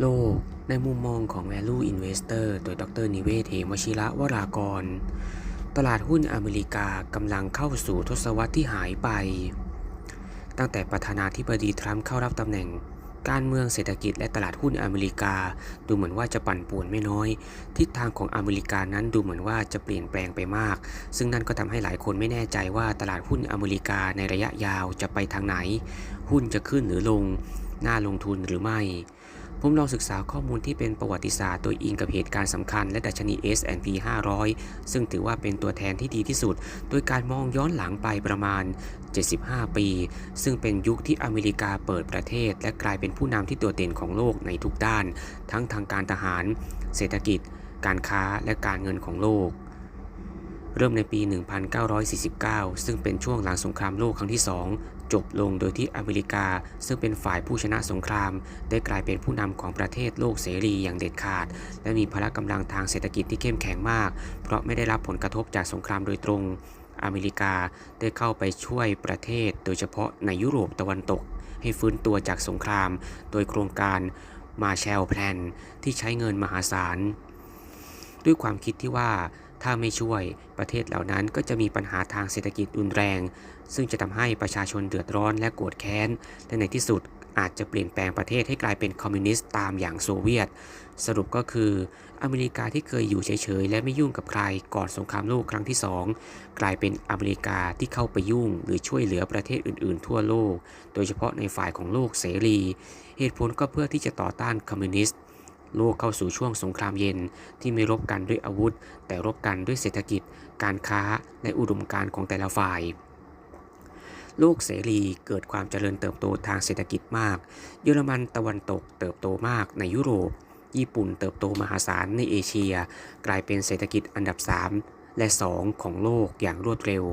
โลกในมุมมองของ Value Investor โดยดรนิเวศเหมวชิระวรากร ตลาดหุ้นอเมริกากำลังเข้าสู่ทศวรรษที่หายไป ตั้งแต่ประธานาธิบดีทรัมป์เข้ารับตำแหน่ง การเมืองเศรษฐกิจและตลาดหุ้นอเมริกา ดูเหมือนว่าจะปั่นป่วนไม่น้อย ทิศทางของอเมริกานั้นดูเหมือนว่าจะเปลี่ยนแปลงไปมาก ซึ่งนั่นก็ทำให้หลายคนไม่แน่ใจว่าตลาดหุ้นอเมริกาในระยะยาวจะไปทางไหน หุ้นจะขึ้นหรือลง น่าลงทุนหรือไม่ ผมลองศึกษาข้อมูลที่เป็นประวัติศาสตร์โดยอิงกับเหตุการณ์สำคัญและดัชนี S&P 500 ซึ่งถือว่าเป็นตัวแทนที่ดีที่สุด โดยการมองย้อนหลังไปประมาณ 75 ปี ซึ่งเป็นยุคที่อเมริกาเปิดประเทศ และกลายเป็นผู้นำที่โดดเด่นของโลกในทุกด้าน ทั้งทางการทหาร เศรษฐกิจ การค้าและการเงินของโลก เริ่มในปี 1949 ซึ่งเป็นช่วงหลังสงครามโลกครั้งที่ 2 จบลงโดยที่อเมริกา ซึ่งเป็นฝ่ายผู้ชนะสงคราม ได้กลายเป็นผู้นำของประเทศโลกเสรีอย่างเด็ดขาด และมีพละกำลังทางเศรษฐกิจที่เข้มแข็งมาก เพราะไม่ได้รับผลกระทบจากสงครามโดยตรง อเมริกาได้เข้าไปช่วยประเทศ โดยเฉพาะในยุโรปตะวันตก ให้ฟื้นตัวจากสงคราม โดยโครงการมาแชลแพลนที่ใช้เงินมหาศาลด้วยความคิดที่ว่า ถ้าไม่ช่วยประเทศเหล่านั้นก็จะมีปัญหาทางเศรษฐกิจรุนแรง ซึ่งจะทำให้ประชาชนเดือดร้อนและโกรธแค้น และในที่สุดอาจจะเปลี่ยนแปลงประเทศให้กลายเป็นคอมมิวนิสต์ตามอย่างโซเวียต สรุปก็คือ อเมริกาที่เคยอยู่เฉยๆ และไม่ยุ่งกับใครก่อนสงครามโลกครั้งที่ 2 กลายเป็นอเมริกาที่เข้าไปยุ่ง หรือช่วยเหลือประเทศอื่นๆ ทั่วโลก โดยเฉพาะในฝ่ายของโลกเสรี เหตุผลก็เพื่อที่จะต่อต้านคอมมิวนิสต์ โลกเข้าสู่ช่วงสงครามเย็นที่ไม่รบกันด้วยอาวุธ แต่รบกันด้วยเศรษฐกิจ การค้าและอุดมการณ์ของแต่ละฝ่ายโลกเสรีเกิดความเจริญเติบโตทางเศรษฐกิจมาก เยอรมันตะวันตกเติบโตมากในยุโรป ญี่ปุ่นเติบโตมหาศาลในเอเชีย กลายเป็นเศรษฐกิจอันดับ 3 และ 2 ของโลกอย่างรวดเร็ว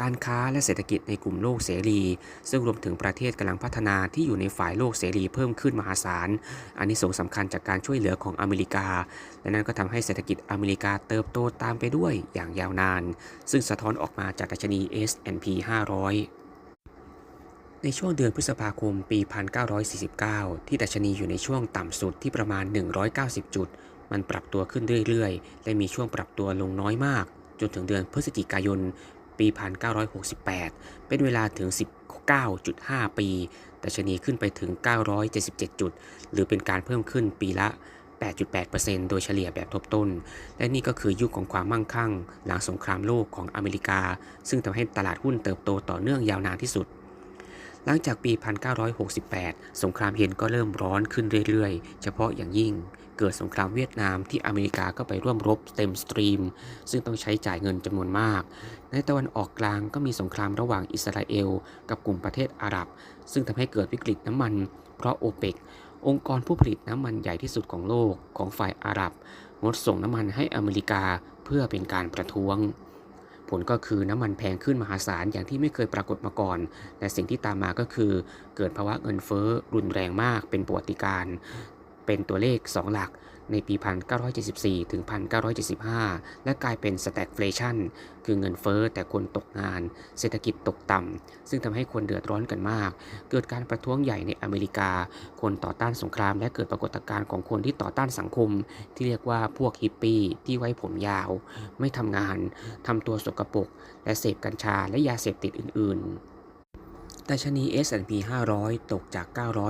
การค้าและเศรษฐกิจในกลุ่มโลกเสรี ซึ่งรวมถึงประเทศกำลังพัฒนาที่อยู่ในฝ่ายโลกเสรีเพิ่มขึ้นมหาศาล อันนี้ส่งส์สำคัญจากการช่วยเหลือของอเมริกา และนั่นก็ทำให้เศรษฐกิจอเมริกาเติบโตตามไปด้วยอย่างยาวนาน ซึ่งสะท้อนออกมาจากดัชนี S&P 500ในช่วงเดือนพฤษภาคมปี 1949 ที่ดัชนีอยู่ในช่วงต่ำสุดที่ประมาณ 190 จุด มันปรับตัวขึ้นเรื่อยๆ และมีช่วงปรับตัวลงน้อยมาก จนถึงเดือนพฤศจิกายน ปี 1968 เป็นเวลาถึง 19.5 ปี ดัชนีขึ้นไปถึง 977 จุด หรือเป็นการเพิ่มขึ้นปีละ 8.8%โดยเฉลี่ยแบบทบต้น และนี่ก็คือยุคของความมั่งคั่ง หลังสงครามโลกของอเมริกา ซึ่งทำให้ตลาดหุ้นเติบโตต่อเนื่องยาวนานที่สุด หลังจากปี 1968 สงครามเย็นก็เริ่มร้อนขึ้นเรื่อยๆ เฉพาะอย่างยิ่งเกิดสงครามเวียดนามที่อเมริกาก็ไปร่วมรบเต็มสตรีม ซึ่งต้องใช้จ่ายเงินจำนวนมาก ในตะวันออกกลางก็มีสงครามระหว่างอิสราเอล กับกลุ่มประเทศอาหรับ ซึ่งทำให้เกิดวิกฤตน้ำมัน เพราะโอเปกองค์กรผู้ผลิตน้ำมันใหญ่ที่สุดของโลกของฝ่ายอาหรับงดส่งน้ำมันให้อเมริกาเพื่อเป็นการประท้วง ผลก็คือน้ำมันแพงขึ้นมหาศาลอย่างที่ไม่เคยปรากฏมาก่อนและสิ่งที่ตามมาก็คือ เกิดภาวะเงินเฟ้อรุนแรงมากเป็นปวติการ เป็นตัวเลข 2 หลัก ในปี 1974 ถึง 1975 และกลายเป็น stagflation คือเงินเฟ้อแต่คนตกงาน เศรษฐกิจตกต่ำ ซึ่งทำให้คนเดือดร้อนกันมาก เกิดการประท้วงใหญ่ในอเมริกา คนต่อต้านสงคราม และเกิดปรากฏการณ์ของคนที่ต่อต้านสังคม ที่เรียกว่าพวกฮิปปี้ที่ไว้ผมยาว ไม่ทำงาน ทำตัวสกปรก และเสพกัญชาและยาเสพติดอื่น ๆ ดัชนี S&P 500 ตกจาก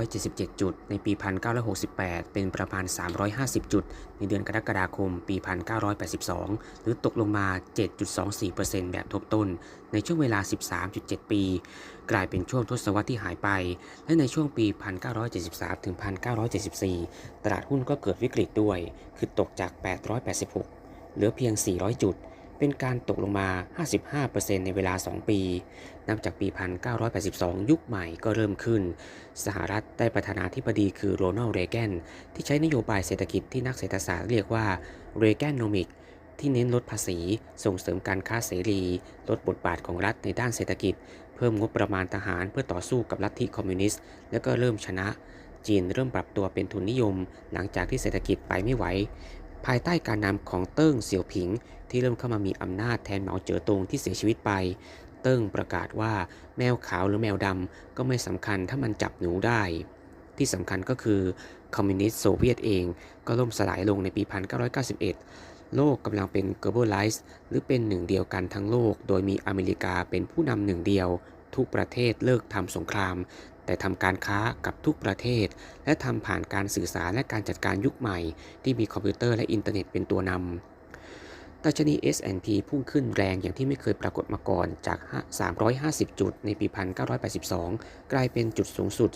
977 จุด ในปี 1968 เป็นประมาณ 350 จุด ในเดือนกรกฎาคม ปี 1982 หรือตกลงมา 7.24%แบบทบต้น ในช่วงเวลา 13.7 ปี กลายเป็นช่วงทศวรรษที่หายไป และในช่วงปี 1973 ถึง 1974 ตลาดหุ้นก็เกิดวิกฤตด้วย คือตกจาก 886 เหลือเพียง 400 จุด เป็นการตกลงมา 55%ในเวลา 2 ปี นับจากปี 1982 ยุคใหม่ก็เริ่มขึ้น สหรัฐได้ประธานาธิบดีคือโรนัลด์เรแกนที่ใช้นโยบายเศรษฐกิจที่นักเศรษฐศาสตร์เรียกว่าเรแกนโนมิกที่เน้นลดภาษี ส่งเสริมการค้าเสรี ลดบทบาทของรัฐในด้านเศรษฐกิจ เพิ่มงบประมาณทหารเพื่อต่อสู้กับลัทธิคอมมิวนิสต์ และก็เริ่มชนะ จีนเริ่มปรับตัวเป็นทุนนิยม หลังจากที่เศรษฐกิจไปไม่ไหว ภายใต้การนำของเติ้งเสี่ยวผิง ที่เริ่มเข้ามามีอำนาจแทนเหมาเจ๋อตงที่เสียชีวิตไป เติ้งประกาศว่าแมวขาวหรือแมวดำก็ไม่สำคัญถ้ามันจับหนูได้ ที่สำคัญก็คือคอมมิวนิสต์โซเวียตเองก็ล่มสลายลงในปี 1991 โลกกำลังเป็น globalized หรือเป็นหนึ่งเดียวกันทั้งโลก โดยมีอเมริกาเป็นผู้นำหนึ่งเดียว ทุกประเทศเลิกทำสงคราม แต่ทำการค้ากับทุกประเทศ และทำผ่านการสื่อสารและการจัดการยุคใหม่ ที่มีคอมพิวเตอร์และอินเทอร์เน็ตเป็นตัวนำ ดัชนี S&P พุ่งขึ้นแรงอย่างที่ไม่เคยปรากฏมาก่อนจาก 350 จุดในปี 1982 กลายเป็นจุดสูงสุด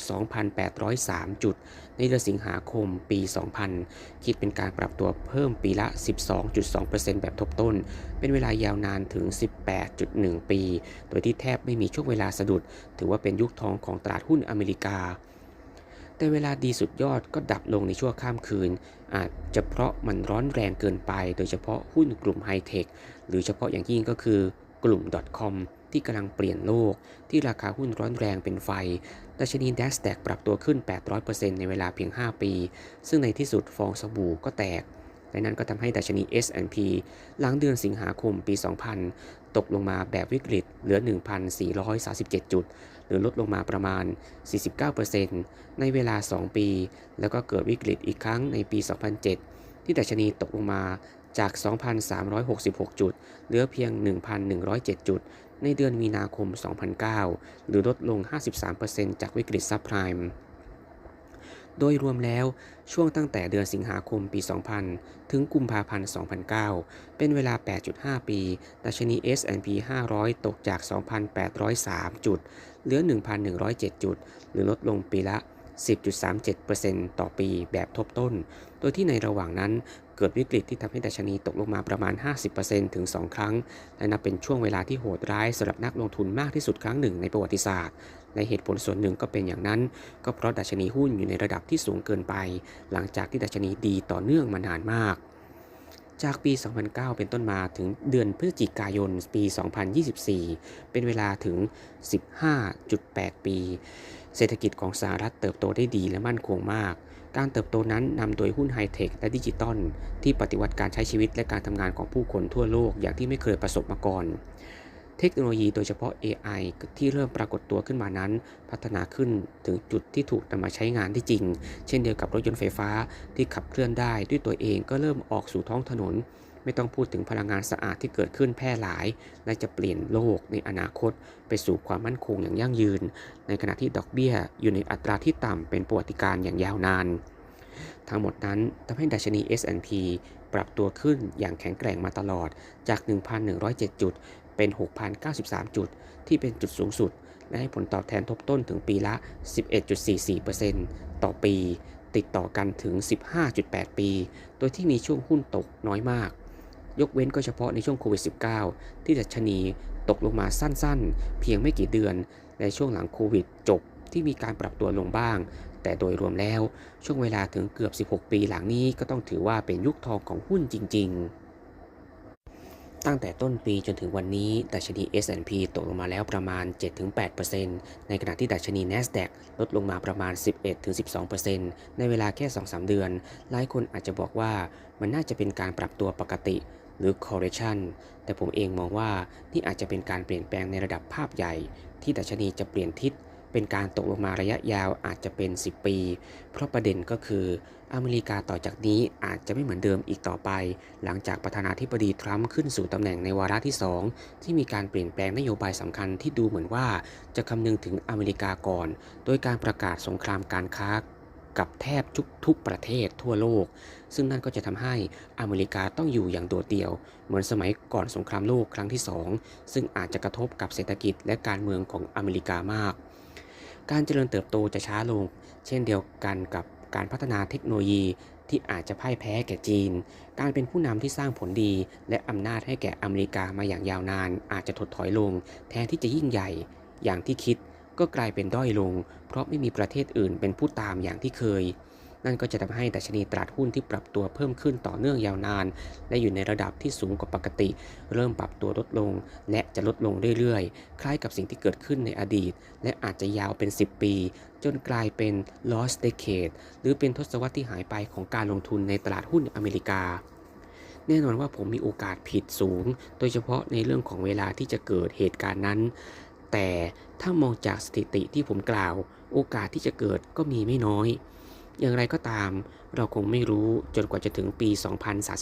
2,803 จุด ในเดือนสิงหาคมปี 2000 คิดเป็นการปรับตัวเพิ่มปีละ 12.2%แบบทบต้น เป็นเวลายาวนานถึง 18.1 ปี โดยที่แทบไม่มีช่วงเวลาสะดุด ถือว่าเป็นยุคทองของตลาดหุ้นอเมริกา แต่เวลาดีสุดยอดก็ดับลงในชั่วข้ามคืน อาจจะเพราะมันร้อนแรงเกินไป โดยเฉพาะหุ้นกลุ่มไฮเทคหรือเฉพาะอย่างยิ่งก็คือกลุ่ม .com ที่กำลังเปลี่ยนโลก ที่ราคาหุ้นร้อนแรงเป็นไฟดัชนี d a s แตกปรับตัวขึ้น 800%ในเวลาเพียง 5 ปี ซึ่งในที่สุดฟองสบู่ก็แตก และนั่นก็ทำให้ดัชนี S&P หลังเดือนสิงหาคมปี 2000 ตกลงมาแบบวิกฤตเหลือ 1,437 จุด หรือลดลงมาประมาณ 49%ในเวลา 2 ปี แล้วก็เกิดวิกฤตอีกครั้งในปี 2007 ที่ดัชนีตกลงมาจาก 2,366 จุด เหลือเพียง 1,107 จุด ในเดือนมีนาคม 2009 หรือลดลง 53%จากวิกฤตซับไพรม์ โดยรวมแล้วช่วงตั้งแต่เดือนสิงหาคมปี 2000 ถึงกุมภาพันธ์ 2009 เป็นเวลา 8.5 ปี ดัชนี S&P 500 ตกจาก 2,803 จุด เหลือ 1,107 จุด หรือลดลงปีละ 10.37%ต่อปีแบบทบต้น โดยที่ในระหว่างนั้นเกิดวิกฤตที่ทำให้ดัชนีตกลงมาประมาณ 50%ถึง 2 ครั้ง และนับเป็นช่วงเวลาที่โหดร้ายสำหรับนักลงทุนมากที่สุดครั้งหนึ่งในประวัติศาสตร์ ในเหตุผลส่วนหนึ่งก็เป็นอย่างนั้น ก็เพราะดัชนีหุ้นอยู่ในระดับที่สูงเกินไป หลังจากที่ดัชนีดีต่อเนื่องมานานมาก จากปี 2009 เป็นต้นมาถึงเดือนพฤศจิกายน ปี 2024 เป็นเวลาถึง 15.8 ปี เศรษฐกิจของสหรัฐเติบโตได้ดีและมั่นคงมาก การเติบโตนั้นนำโดยหุ้นไฮเทคและดิจิตอลที่ปฏิวัติการใช้ชีวิตและการทำงานของผู้คนทั่วโลกอย่างที่ไม่เคยประสบมาก่อน เทคโนโลยีโดยเฉพาะ AI ที่เริ่มปรากฏตัวขึ้นมานั้น พัฒนาขึ้นถึงจุดที่ถูกนำมาใช้งานได้จริง เช่นเดียวกับรถยนต์ไฟฟ้าที่ขับเคลื่อนได้ด้วยตัวเองก็เริ่มออกสู่ท้องถนน ไม่ต้องพูดถึงพลังงานสะอาดที่เกิดขึ้นแพร่หลาย และจะเปลี่ยนโลกในอนาคต ไปสู่ความมั่นคงอย่างยั่งยืน ในขณะที่ดอกเบี้ยอยู่ในอัตราที่ต่ำเป็นประวัติการอย่างยาวนานทั้งหมดนั้นทำให้ดัชนี S&P ปรับตัวขึ้นอย่างแข็งแกร่งมาตลอดจาก 1,107 จุด เป็น 6,093 จุด ที่เป็นจุดสูงสุด และให้ผลตอบแทนทบต้นถึงปีละ 11.44%ต่อปี ติดต่อกันถึง 15.8 ปี โดยที่มีช่วงหุ้นตกน้อยมาก ยกเว้นก็เฉพาะในช่วงโควิด -19 ที่ดัชนีตกลงมาสั้นๆ เพียงไม่กี่เดือน ในช่วงหลังโควิดจบที่มีการปรับตัวลงบ้าง แต่โดยรวมแล้วช่วงเวลาถึงเกือบ 16 ปีหลังนี้ก็ต้องถือว่าเป็นยุคทองของหุ้นจริง ๆ ตั้งแต่ต้นปีจนถึงวันนี้ ดัชนี S&P ตกลงมาแล้วประมาณ 7-8%ในขณะที่ดัชนี NASDAQ ลดลงมาประมาณ 11-12%ในเวลาแค่ 2-3 เดือน หลายคนอาจจะบอกว่ามันน่าจะเป็นการปรับตัวปกติหรือ correction แต่ผมเองมองว่านี่อาจจะเป็นการเปลี่ยนแปลงในระดับภาพใหญ่ ที่ดัชนีจะเปลี่ยนทิศ เป็นการตกลงมาระยะยาวอาจจะเป็น 10 ปี เพราะประเด็นก็คืออเมริกาต่อจากนี้อาจจะไม่เหมือนเดิมอีกต่อไป หลังจากประธานาธิบดีทรัมป์ขึ้นสู่ตำแหน่งในวาระที่ 2 ที่มีการเปลี่ยนแปลงนโยบายสำคัญที่ดูเหมือนว่าจะคำนึงถึงอเมริกาก่อน โดยการประกาศสงครามการค้ากับแทบทุกทุกประเทศทั่วโลก ซึ่งนั่นก็จะทำให้อเมริกาต้องอยู่อย่างโดดเดี่ยว เหมือนสมัยก่อนสงครามโลกครั้งที่ 2 ซึ่งอาจจะกระทบกับเศรษฐกิจและการเมืองของอเมริกามาก การเจริญเติบโตจะช้าลง เช่นเดียวกันกับการพัฒนาเทคโนโลยีที่อาจจะพ่ายแพ้แก่จีน การเป็นผู้นำที่สร้างผลดี และอำนาจให้แก่อเมริกามาอย่างยาวนาน อาจจะถดถอยลง แทนที่จะยิ่งใหญ่ อย่างที่คิดก็กลายเป็นด้อยลง เพราะไม่มีประเทศอื่นเป็นผู้ตามอย่างที่เคย นั่นก็จะทำให้ดัชนีตลาดหุ้นที่ปรับตัวเพิ่มขึ้นต่อเนื่องยาวนาน และอยู่ในระดับที่สูงกว่าปกติ เริ่มปรับตัวลดลง และจะลดลงเรื่อยๆ คล้ายกับสิ่งที่เกิดขึ้นในอดีต และอาจจะยาวเป็น 10 ปี จนกลายเป็น lost decade หรือเป็นทศวรรษที่หายไปของการลงทุนในตลาดหุ้นอเมริกาแน่นอนว่าผมมีโอกาสผิดสูง โดยเฉพาะในเรื่องของเวลาที่จะเกิดเหตุการณ์นั้น แต่ถ้ามองจากสถิติที่ผมกล่าว โอกาสที่จะเกิดก็มีไม่น้อย อย่างไรก็ตาม เราคงไม่รู้จนกว่าจะถึงปี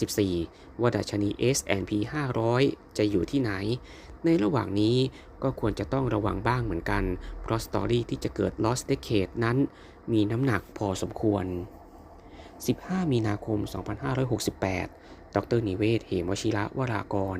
2034 ว่าดัชนี S&P 500 จะอยู่ที่ไหน ในระหว่างนี้ก็ควรจะต้องระวังบ้างเหมือนกัน เพราะสตอรี่ที่จะเกิด lost decade นั้น มีน้ำหนักพอสมควร 15 มีนาคม 2568 ดรนิเวศ เหมวชิระวรากร